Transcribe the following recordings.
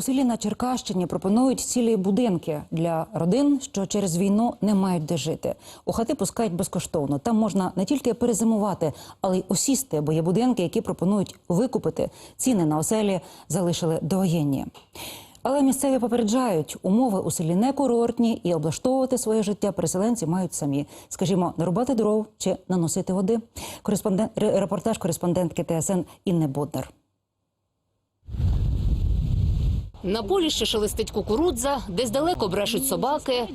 У селі на Черкащині пропонують цілі будинки для родин, що через війну не мають де жити. У хати пускають безкоштовно. Там можна не тільки перезимувати, але й осісти, бо є будинки, які пропонують викупити. Ціни на оселі залишили довоєнні. Але місцеві попереджають, умови у селі не курортні і облаштовувати своє життя переселенці мають самі. Скажімо, нарубати дров чи наносити води. Кореспондент репортаж кореспондентки ТСН Інни Боднар. На полі ще шелестить кукурудза, десь далеко брешуть собаки.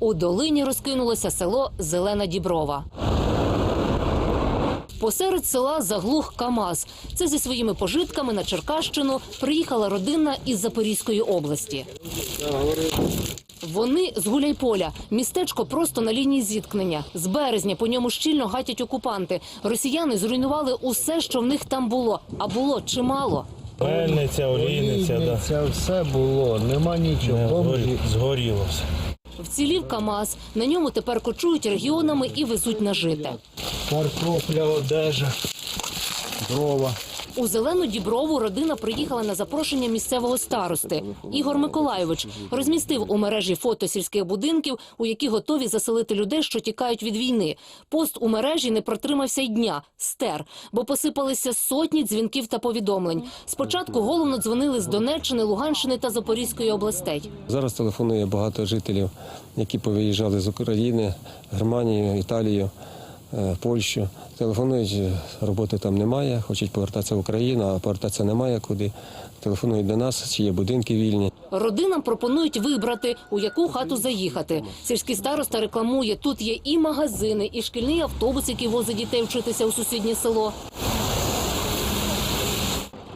У долині розкинулося село Зелена Діброва. Посеред села заглух КАМАЗ. Це зі своїми пожитками на Черкащину приїхала родина із Запорізької області. Вони з Гуляйполя. Містечко просто на лінії зіткнення. З березня по ньому щільно гатять окупанти. Росіяни зруйнували усе, що в них там було. А було чимало. Мельниця, олійниця, да. Це все було, нема нічого. Не, Бомжі. згорі- Згоріло все. Вцілів КАМАЗ. На ньому тепер кочують регіонами і везуть на жите. Картопля, одежа, дрова. У зелену діброву родина приїхала на запрошення місцевого старости. Ігор Миколайович розмістив у мережі фото сільських будинків, у які готові заселити людей, що тікають від війни. Пост у мережі не протримався й дня. Стер, бо посипалися сотні дзвінків та повідомлень. Спочатку головно дзвонили з Донеччини, Луганщини та Запорізької областей. Зараз телефонує багато жителів, які повиїжджали з України, Германію, Італію, е, Польщу. Телефонують, е, роботи там немає, хочуть повертатися в Україну, а повертатися немає куди. Телефонують до нас, чи є будинки вільні. Родинам пропонують вибрати, у яку хату заїхати. Сільський староста рекламує, тут є і магазини, і шкільний автобус, який возить дітей вчитися у сусіднє село.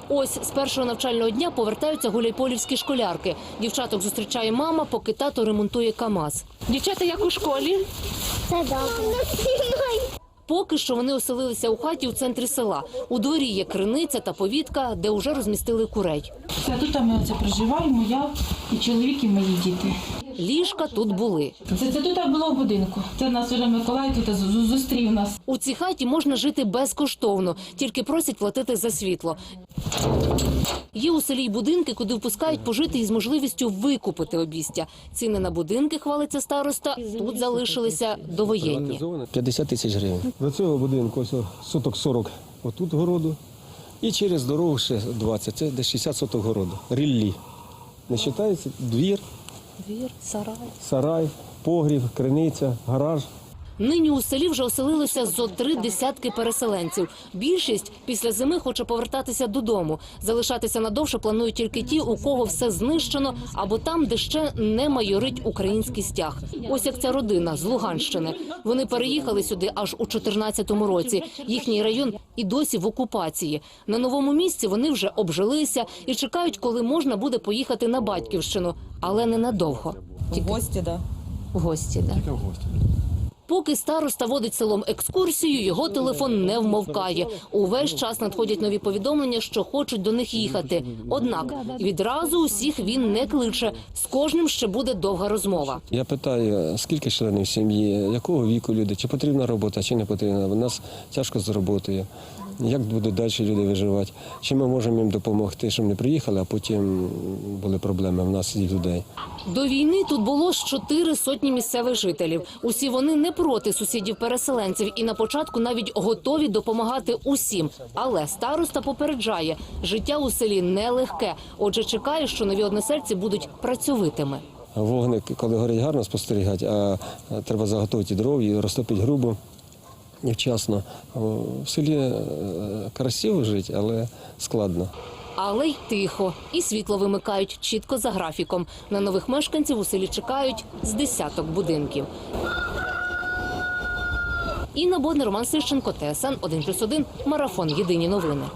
Ось з першого навчального дня повертаються гуляйполівські школярки. Дівчаток зустрічає мама, поки тато ремонтує КАМАЗ. Дівчата, як у школі? Це добре. Поки що вони оселилися у хаті у центрі села. У дворі є криниця та повітка, де вже розмістили курей. Тут ми оце проживаємо, я і чоловік, і мої діти. Ліжка тут були. Це, це тут було в будинку. Це нас вже Миколай тут зустрів нас. У цій хаті можна жити безкоштовно, тільки просять платити за світло. Є у селі й будинки, куди впускають пожити із можливістю викупити обістя. Ціни на будинки, хвалиться староста, тут залишилися довоєнні. 50 тисяч гривень. До цього будинку ось соток 40 отут городу. І через дорогу ще 20, це десь 60 соток городу. Ріллі. Не вважається двір, Двір, сарай. сарай, погрів, криниця, гараж. Нині у селі вже оселилося зо три десятки переселенців. Більшість після зими хоче повертатися додому. Залишатися надовше планують тільки ті, у кого все знищено, або там, де ще не майорить український стяг. Ось як ця родина з Луганщини. Вони переїхали сюди аж у 14-му році. Їхній район і досі в окупації. На новому місці вони вже обжилися і чекають, коли можна буде поїхати на батьківщину, але ненадовго. В гості, да. В гості, да. Поки староста водить селом екскурсію, його телефон не вмовкає. Увесь час надходять нові повідомлення, що хочуть до них їхати. Однак відразу усіх він не кличе. З кожним ще буде довга розмова. Я питаю, скільки членів сім'ї, якого віку люди, чи потрібна робота, чи не потрібна. У нас тяжко з роботою. Як будуть далі люди виживати? Чи ми можемо їм допомогти, щоб не приїхали, а потім були проблеми в нас і людей. До війни тут було ж чотири сотні місцевих жителів. Усі вони не проти сусідів-переселенців і на початку навіть готові допомагати усім. Але староста попереджає, життя у селі нелегке. Отже, чекає, що нові односельці будуть працьовитими. Вогник, коли горить гарно спостерігати, а треба заготовити дров і розтопити грубо невчасно. В селі е, красиво жити, але складно. Але й тихо, і світло вимикають чітко за графіком. На нових мешканців у селі чекають з десяток будинків. Інна Боднер, Роман Сищенко, ТСН 1+,1, Марафон. Єдині новини.